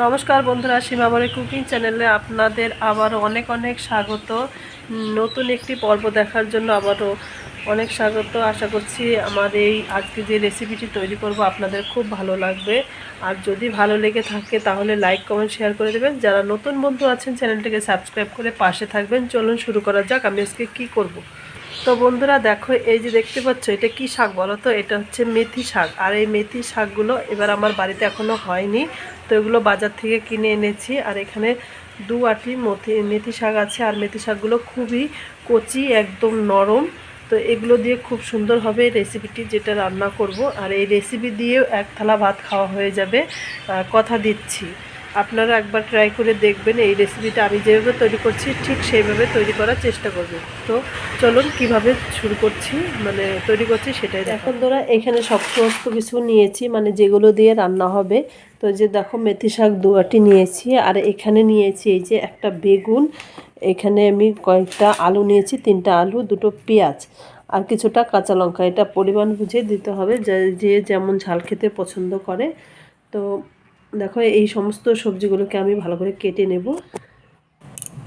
নমস্কার বন্ধুরা, সীমাবরী কুকিং চ্যানেলে আপনাদের আবারও অনেক অনেক স্বাগত। নতুন একটি পর্ব দেখার জন্য আবারও অনেক স্বাগত। আশা করছি আমার এই আজকে যে রেসিপিটি তৈরি করব আপনাদের খুব ভালো লাগবে। আর যদি ভালো লেগে থাকে তাহলে লাইক, কমেন্ট, শেয়ার করে দেবেন। যারা নতুন বন্ধু আছেন, চ্যানেলটিকে সাবস্ক্রাইব করে পাশে থাকবেন। চলুন শুরু করা যাক, আমি আজকে কী করব। তো বন্ধুরা দেখো, এই যে দেখতে পাচ্ছ, এটা কি শাক বলো তো? এটা হচ্ছে মেথি শাক। আর এই মেথি শাকগুলো এবার আমার বাড়িতে এখনও হয়নি। তো এগুলো বাজার থেকে কিনে এনেছি। আর এখানে দু আটলি মথি, মেথি শাক আছে। আর মেথি শাকগুলো খুবই কচি, একদম নরম। তো এগুলো দিয়ে খুব সুন্দর হবে রেসিপিটি, যেটা রান্না করব। আর এই রেসিপি দিয়েও এক থালা ভাত খাওয়া হয়ে যাবে। কথা দিচ্ছি। আপনারা একবার ট্রাই করে দেখবেন এই রেসিপিটা আমি যেভাবে তৈরি করছি, ঠিক সেইভাবে তৈরি করার চেষ্টা করবেন তো চলুন, কীভাবে শুরু করছি মানে তৈরি করছি সেটাই এখন ধরা, এখানে সমস্ত কিছু নিয়েছি মানে যেগুলো দিয়ে রান্না হবে। তো যে দেখো, মেথি শাক দুয়াটি নিয়েছি, আর এখানে নিয়েছি এই যে একটা বেগুন। এখানে আমি কয়েকটা আলু নিয়েছি, তিনটা আলু, দুটো পেঁয়াজ, আর কিছুটা কাঁচা লঙ্কা। এটা পরিমাণ বুঝে দিতে হবে যে যেমন ঝাল খেতে পছন্দ করে। তো দেখো, এই সমস্ত সবজিগুলোকে আমি ভালো করে কেটে নেব।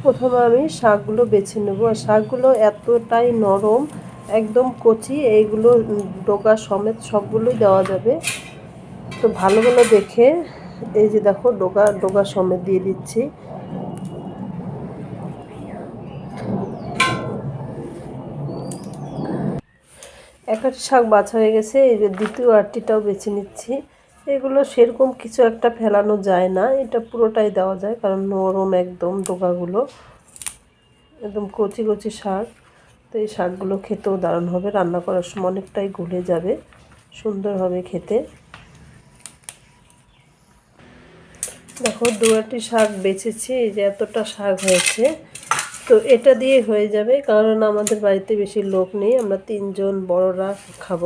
প্রথমে আমি শাকগুলো বেছে নেব। আর শাকগুলো এতটাই নরম, একদম কচি, এইগুলো ডোকা সমেত সবগুলোই দেওয়া যাবে। তো ভালো ভালো দেখে, এই যে দেখো, ডোকা ডোকা সমেত দিয়ে দিচ্ছি। একটা শাক বাছা হয়ে গেছে, এই যে দ্বিতীয় আটটিটাও বেছে নিচ্ছি। এগুলো সেরকম কিছু একটা ফেলানো যায় না। এটা পুরোটাই দেওয়া যায়, কারণ নরম একদম ডোকাগুলো একদম কচি কচি শাক। তো এই শাকগুলো খেতেও দারুণ হবে। রান্না করার সময় অনেকটাই গলে যাবে। সুন্দর হবে খেতে। দেখো দুয়াটি শাক বেছেছি, এই যে এতটা শাক হয়েছে। তো এটা দিয়ে হয়ে যাবে, কারণ আমাদের বাড়িতে বেশি লোক নেই। আমরা তিনজন বড়রা খাব।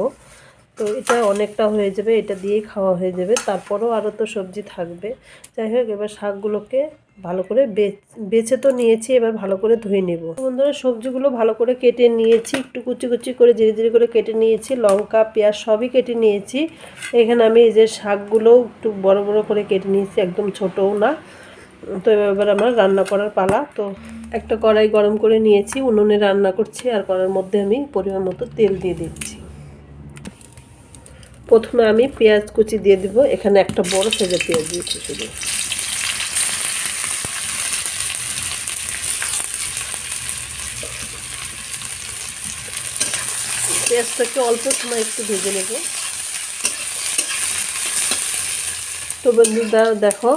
তো এটা অনেকটা হয়ে যাবে, এটা দিয়েই খাওয়া হয়ে যাবে। তারপরেও আরও তো সবজি থাকবে। যাই হোক, এবার শাকগুলোকে ভালো করে বেছে তো নিয়েছি, এবার ভালো করে ধুয়ে নেব। বন্ধুরা, সবজিগুলো ভালো করে কেটে নিয়েছি, একটু কুচি কুচি করে ধীরে ধীরে করে কেটে নিয়েছি। লঙ্কা, পেঁয়াজ সবই কেটে নিয়েছি। এখানে আমি এই যে শাকগুলো একটু বড় বড় করে কেটে নিয়েছি, একদম ছোটও না। তো এবার আমার রান্না করার পালা। তো একটা কড়াই গরম করে নিয়েছি, উনুনে রান্না করছি, আর কড়ার মধ্যে আমি পরিমাণ মতো তেল দিয়ে দিচ্ছি। প্রথমে আমি পেঁয়াজ কুচি দিয়ে দিব। এখানে একটা বড় সাইজের পেঁয়াজ দিয়েছি শুধু। পেঁয়াজটাকে অল্প সময় একটু ভেজে নেব। তো বন্ধুরা, দেখো,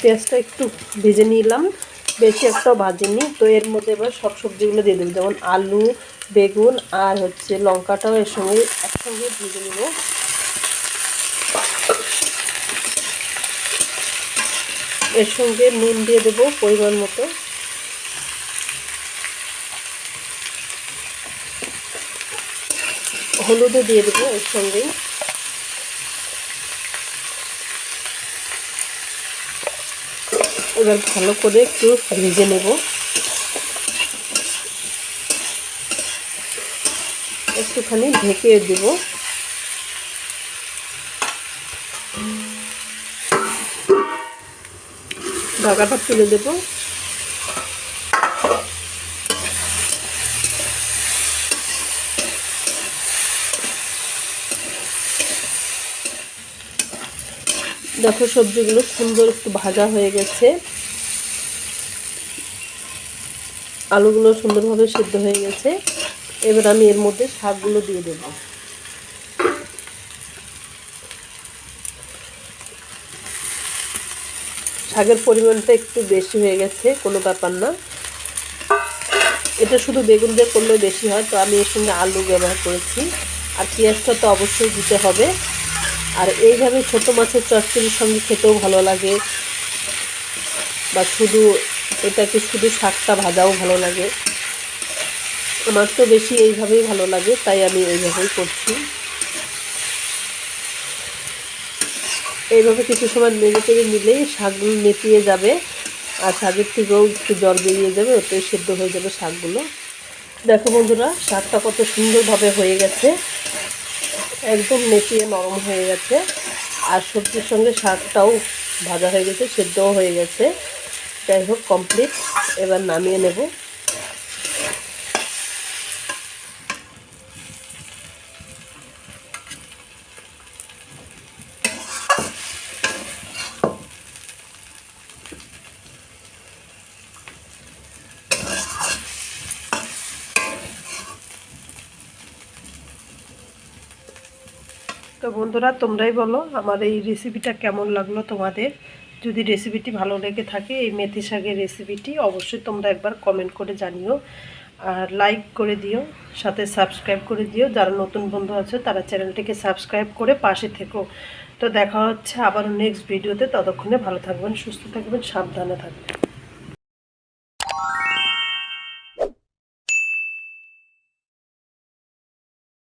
পেঁয়াজটা একটু ভেজে নিলাম। বেশি একটাও ভাজিনি। তো এর মধ্যে এবার সব সবজিগুলো দিয়ে দেবো। যেমন আলু, বেগুন আর হচ্ছে লঙ্কাটাও এর সঙ্গে একসঙ্গে ভেজে নেব। এর সঙ্গে নুন দিয়ে দেবো পরিমাণ মতো। হলুদও দিয়ে দেবো এর সঙ্গেই এবার ভালো করে একটু ভেজে নেব। একটুখানি ঢেকে দেব। ঢাকাটা তুলে দেব। দেখো সবজিগুলো সুন্দর একটু ভাজা হয়ে গেছে। আলুগুলো সুন্দরভাবে সিদ্ধ হয়ে গেছে। এবার আমি এর মধ্যে শাকগুলো দিয়ে দেব। শাকের পরিমাণটা একটু বেশি হয়ে গেছে, কোনো ব্যাপার না। এটা শুধু বেগুন দিয়ে করলে বেশি হয়, তো আমি এর সঙ্গে আলু ব্যবহার করেছি। আর পেঁয়াজটা তো অবশ্যই দিতে হবে। আর এইভাবে ছোট মাছের চচ্চড়ির সঙ্গে খেতেও ভালো লাগে। বা শুধু এটাকে শুধু শাকটা ভাজাও ভালো লাগে। আমার তো বেশি এইভাবেই ভালো লাগে, তাই আমি এইভাবেই করছি। এইভাবে কিছু সময় নেড়ে চেড়ে নিলেই শাকগুলো নেতিয়ে যাবে। আর শাকের থেকেও একটু জল বেরিয়ে যাবে, ওতে সেদ্ধ হয়ে যাবে শাকগুলো। দেখো বন্ধুরা, শাকটা কত সুন্দরভাবে হয়ে গেছে। একদম নেতিয়ে নরম হয়ে গেছে। আর সবজির সঙ্গে শাকটাও ভাজা হয়ে গেছে, সেদ্ধও হয়ে গেছে। যাই হোক কমপ্লিট এবার নামিয়ে নেব। তো বন্ধুরা, তোমরাই বলো আমার এই রেসিপিটা কেমন লাগল তোমাদের? যদি রেসিপিটি ভালো লেগে থাকে, এই মেথি শাকের রেসিপিটি অবশ্যই তোমরা একবার কমেন্ট করে জানিও। আর লাইক করে দিও, সাথে সাবস্ক্রাইব করে দিও। যারা নতুন বন্ধু আছে, তারা চ্যানেলটিকে সাবস্ক্রাইব করে পাশে থেকো। তো দেখা হচ্ছে আবার নেক্সট ভিডিওতে ততক্ষণে ভালো থাকবেন, সুস্থ থাকবেন, সাবধানে থাকবেন।